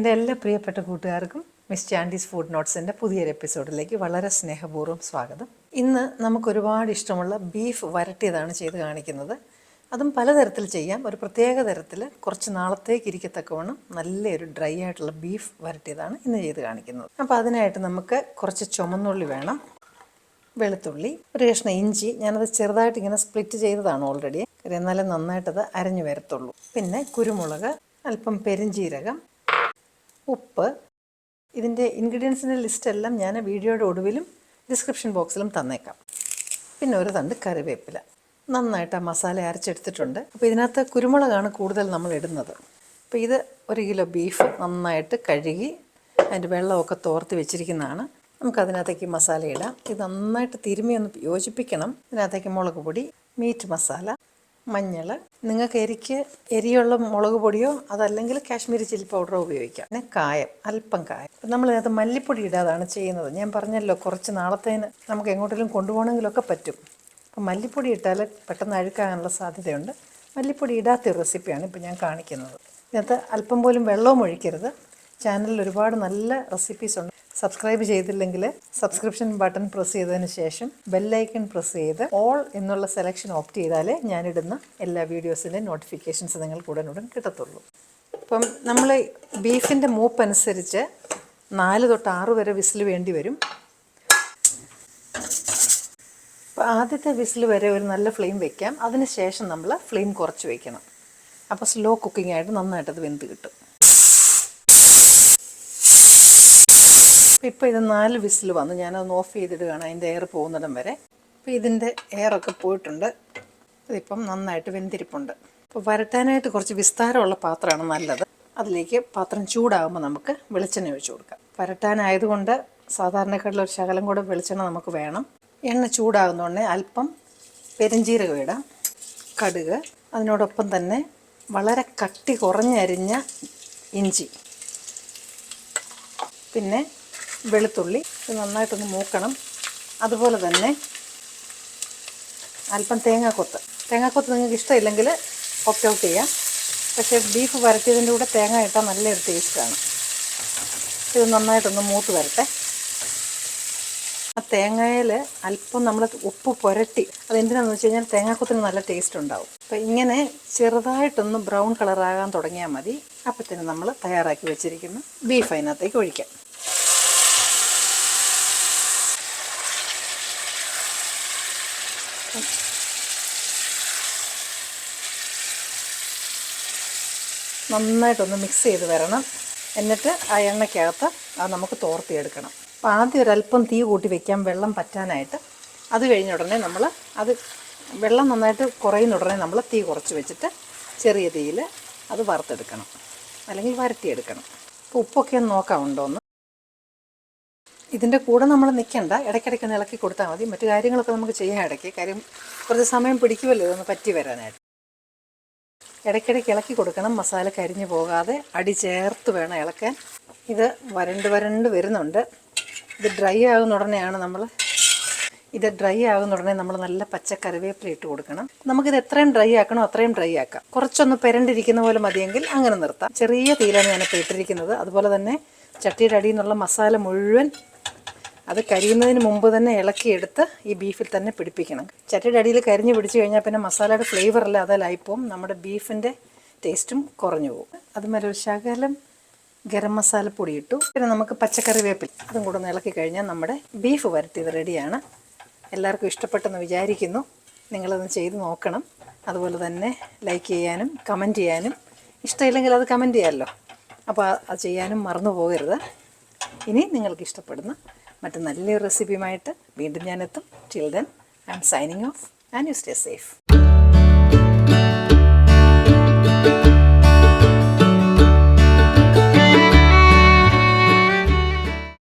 എന്റെ എല്ലാ പ്രിയപ്പെട്ട കൂട്ടുകാർക്കും മിസ് ചാൻഡീസ് ഫുഡ് നോട്ട്സിന്റെ പുതിയൊരു എപ്പിസോഡിലേക്ക് വളരെ സ്നേഹപൂർവം സ്വാഗതം. ഇന്ന് നമുക്ക് ഒരുപാട് ഇഷ്ടമുള്ള ബീഫ് വരട്ടിയതാണ് ചെയ്ത് കാണിക്കുന്നത്. അതും പലതരത്തിൽ ചെയ്യാം. ഒരു പ്രത്യേക തരത്തിൽ കുറച്ച് നാളത്തേക്ക് ഇരിക്കത്തക്കവണ്ണം നല്ലൊരു ഡ്രൈ ആയിട്ടുള്ള ബീഫ് വരട്ടിയതാണ് ഇന്ന് ചെയ്ത് കാണിക്കുന്നത്. അപ്പോൾ അതിനായിട്ട് നമുക്ക് കുറച്ച് ചുമന്നുള്ളി വേണം വെളുത്തുള്ളി ഒരു കഷ്ണം ഇഞ്ചി. ഞാനത് ചെറുതായിട്ട് ഇങ്ങനെ സ്പ്ലിറ്റ് ചെയ്തതാണ് ഓൾറെഡി. എന്നാലും നന്നായിട്ടത് അരഞ്ഞു വരത്തുള്ളൂ. പിന്നെ കുരുമുളക് അല്പം പെരിഞ്ജീരകം ഉപ്പ്. ഇതിന്റെ ഇൻഗ്രീഡിയൻസിന്റെ ലിസ്റ്റെല്ലാം ഞാൻ വീഡിയോയുടെ ഒടുവിലും ഡിസ്ക്രിപ്ഷൻ ബോക്സിലും തന്നേക്കാം. പിന്നെ ഒരു തണ്ട് കറിവേപ്പില. നന്നായിട്ട് ആ മസാല അരച്ചെടുത്തിട്ടുണ്ട്. അപ്പോൾ ഇതിനകത്ത് കുരുമുളകാണ് കൂടുതൽ നമ്മൾ ഇടുന്നത്. അപ്പോൾ ഇത് ഒരു കിലോ ബീഫ് നന്നായിട്ട് കഴുകി അതിന്റെ വെള്ളമൊക്കെ തോർത്ത് വെച്ചിരിക്കുന്നതാണ്. നമുക്കതിനകത്തേക്ക് മസാല ഇടാം. ഇത് നന്നായിട്ട് തിരുമ്മി ഒന്ന് യോജിപ്പിക്കണം. ഇതിനകത്തേക്ക് മുളക് പൊടി മീറ്റ് മസാല മഞ്ഞൾ. നിങ്ങൾക്ക് എരിക്ക് എരിയുള്ള മുളക് പൊടിയോ അതല്ലെങ്കിൽ കാശ്മീരി ചില്ലി പൗഡറോ ഉപയോഗിക്കാം. പിന്നെ കായം അല്പം കായം. നമ്മൾ അത് മല്ലിപ്പൊടി ഇടാതാണ് ചെയ്യുന്നത്. ഞാൻ പറഞ്ഞല്ലോ കുറച്ച് നാളത്തേന് നമുക്ക് എങ്ങോട്ടെങ്കിലും കൊണ്ടുപോകണമെങ്കിലൊക്കെ പറ്റും. അപ്പം മല്ലിപ്പൊടി ഇട്ടാൽ പെട്ടെന്ന് അഴുക്കാനുള്ള സാധ്യതയുണ്ട്. മല്ലിപ്പൊടി ഇടാത്ത റെസിപ്പിയാണ് ഇപ്പം ഞാൻ കാണിക്കുന്നത്. ഇതിനകത്ത് അല്പം പോലും വെള്ളവും ഒഴിക്കരുത്. ചാനലിൽ ഒരുപാട് നല്ല റെസിപ്പീസ് ഉണ്ട്. സബ്സ്ക്രൈബ് ചെയ്തില്ലെങ്കിൽ സബ്സ്ക്രിപ്ഷൻ ബട്ടൺ പ്രസ് ചെയ്തതിന് ശേഷം ബെല്ലൈക്കൺ പ്രസ് ചെയ്ത് ഓൾ എന്നുള്ള സെലക്ഷൻ ഓപ്റ്റ് ചെയ്താലേ ഞാനിടുന്ന എല്ലാ വീഡിയോസിന്റെ നോട്ടിഫിക്കേഷൻസ് നിങ്ങൾക്ക് ഉടനുടൻ കിട്ടത്തുള്ളൂ. അപ്പം നമ്മൾ ബീഫിന്റെ മൂപ്പ് അനുസരിച്ച് നാല് തൊട്ട് ആറ് വരെ വിസിൽ വേണ്ടി വരും. അപ്പോൾ ആദ്യത്തെ വിസിൽ വരെ ഒരു നല്ല ഫ്ലെയിം വെക്കാം. അതിന് ശേഷം നമ്മൾ ഫ്ലെയിം കുറച്ച് വയ്ക്കണം അപ്പോൾ സ്ലോ കുക്കിംഗ് ആയിട്ട് നന്നായിട്ടത് വെന്ത് കിട്ടും. ഇപ്പോൾ ഇത് നാല് വിസിൽ വന്നു. ഞാനതൊന്ന് ഓഫ് ചെയ്തിടുകയാണ്. അതിന്റെ എയർ പോകുന്നിടം വരെ. അപ്പോൾ ഇതിന്റെ എയറൊക്കെ പോയിട്ടുണ്ട്. ഇതിപ്പം നന്നായിട്ട് വെന്തിരിപ്പുണ്ട്. അപ്പോൾ വരട്ടാനായിട്ട് കുറച്ച് വിസ്താരമുള്ള പാത്രമാണ് നല്ലത്. അതിലേക്ക് പാത്രം ചൂടാകുമ്പോൾ നമുക്ക് വെളിച്ചെണ്ണ ഒഴിച്ചു കൊടുക്കാം. വരട്ടാനായതുകൊണ്ട് സാധാരണക്കാട്ടിൽ ഒരു ശകലം കൂടെ വെളിച്ചെണ്ണ നമുക്ക് വേണം. എണ്ണ ചൂടാകുന്നതുകൊണ്ട് അല്പം പെരിഞ്ചീരകം ഇടാം. കടുക്. അതിനോടൊപ്പം തന്നെ വളരെ കട്ടി കുറഞ്ഞരിഞ്ഞ ഇഞ്ചി. പിന്നെ വെളുത്തുള്ളി ഇത് നന്നായിട്ടൊന്ന് മൂക്കണം. അതുപോലെ തന്നെ അല്പം തേങ്ങാക്കൊത്ത്. തേങ്ങാക്കൊത്ത് നിങ്ങൾക്ക് ഇഷ്ടമില്ലെങ്കിൽ ഓപ്റ്റ് ഔട്ട് ചെയ്യാം. പക്ഷേ ബീഫ് വരട്ടിയതിന്റെ കൂടെ തേങ്ങ ഇട്ടാൽ നല്ലൊരു ടേസ്റ്റാണ് ഇത് നന്നായിട്ടൊന്ന് മൂത്ത് വരട്ടെ. ആ തേങ്ങയിൽ അല്പം നമ്മൾ ഉപ്പ് പുരട്ടി. അതെന്തിനാണെന്ന് വെച്ച് കഴിഞ്ഞാൽ തേങ്ങാക്കൊത്തിന് നല്ല ടേസ്റ്റ് ഉണ്ടാവും. അപ്പോൾ ഇങ്ങനെ ചെറുതായിട്ടൊന്ന് ബ്രൗൺ കളറാകാൻ തുടങ്ങിയാൽ മതി. അപ്പത്തിന് നമ്മൾ തയ്യാറാക്കി വെച്ചിരിക്കുന്ന ബീഫ് അതിനകത്തേക്ക് ഒഴിക്കാം. നന്നായിട്ടൊന്ന് മിക്സ് ചെയ്ത് വരണം. എന്നിട്ട് ആ എണ്ണയ്ക്കകത്ത് അത് നമുക്ക് തോർത്തിയെടുക്കണം. അപ്പോൾ ആദ്യം ഒരല്പം തീ കൂട്ടി വെക്കാം. വെള്ളം പറ്റാനായിട്ട്. അത് കഴിഞ്ഞ ഉടനെ നമ്മൾ അത് വെള്ളം നന്നായിട്ട് കുറയുന്ന ഉടനെ നമ്മൾ തീ കുറച്ച് വെച്ചിട്ട് ചെറിയ തീയിൽ അത് വറുത്തെടുക്കണം. അല്ലെങ്കിൽ വരട്ടിയെടുക്കണം. അപ്പോൾ ഉപ്പൊക്കെ ഒന്ന് നോക്കാമുണ്ടോ ഒന്ന് ഇതിന്റെ കൂടെ നമ്മൾ നിൽക്കണ്ട ഇടയ്ക്കിടയ്ക്ക് ഒന്ന് ഇളക്കി കൊടുത്താൽ മതി. മറ്റു കാര്യങ്ങളൊക്കെ നമുക്ക് ചെയ്യാൻ ഇടയ്ക്ക്. കാര്യം കുറച്ച് സമയം പിടിക്കുമല്ലോ. ഇതൊന്ന് പറ്റി വരാനായിട്ട്. ഇടയ്ക്കിടയ്ക്ക് ഇളക്കി കൊടുക്കണം. മസാല കരിഞ്ഞു പോകാതെ അടി ചേർത്ത് വേണം ഇളക്കാൻ. ഇത് വരണ്ട് വരണ്ട് വരുന്നുണ്ട്. ഇത് ഡ്രൈ ആകുന്ന ഉടനെയാണ് നമ്മൾ ഇത് ഡ്രൈ ആകുന്ന ഉടനെ നമ്മൾ നല്ല പച്ച കറിവേപ്പില ഇട്ട് കൊടുക്കണം. നമുക്കിത് എത്രയും ഡ്രൈ ആക്കണോ അത്രയും ഡ്രൈ ആക്കാം. കുറച്ചൊന്ന് പെരണ്ടിരിക്കുന്ന പോലെ മതിയെങ്കിൽ അങ്ങനെ നിർത്താം. ചെറിയ തീയിലാണ് ഞാനിപ്പോൾ ഇട്ടിരിക്കുന്നത്. അതുപോലെ തന്നെ ചട്ടിയുടെ അടിയിൽ നിന്നുള്ള മസാല മുഴുവൻ അത് കരിയുന്നതിന് മുമ്പ് തന്നെ ഇളക്കിയെടുത്ത് ഈ ബീഫിൽ തന്നെ പിടിപ്പിക്കണം. ചട്ടിയുടെ അടിയിൽ കരിഞ്ഞ് പിടിച്ചു കഴിഞ്ഞാൽ പിന്നെ മസാലയുടെ ഫ്ലേവർ അല്ല അതിലായിപ്പോവും. നമ്മുടെ ബീഫിന്റെ ടേസ്റ്റും കുറഞ്ഞു പോകും. അതുമാതിരി ഒരു ശകലം ഗരം മസാലപ്പൊടി ഇട്ടു പിന്നെ നമുക്ക് പച്ചക്കറി വേപ്പിൽ അതും കൂടെ ഒന്ന് ഇളക്കി കഴിഞ്ഞാൽ നമ്മുടെ ബീഫ് വരട്ടിയത് റെഡിയാണ് എല്ലാവർക്കും ഇഷ്ടപ്പെട്ടെന്ന് വിചാരിക്കുന്നു. നിങ്ങളതൊന്ന് ചെയ്ത് നോക്കണം. അതുപോലെ തന്നെ ലൈക്ക് ചെയ്യാനും കമന്റ് ചെയ്യാനും. ഇഷ്ടമില്ലെങ്കിൽ അത് കമന്റ് ചെയ്യാമല്ലോ അപ്പോൾ അത് ചെയ്യാനും മറന്നു പോകരുത്. ഇനി നിങ്ങൾക്ക് ഇഷ്ടപ്പെടുന്ന മറ്റു നല്ലൊരു റെസിപ്പിയുമായിട്ട് വീണ്ടും ഞാനെത്തും. Till then I am signing off and you stay safe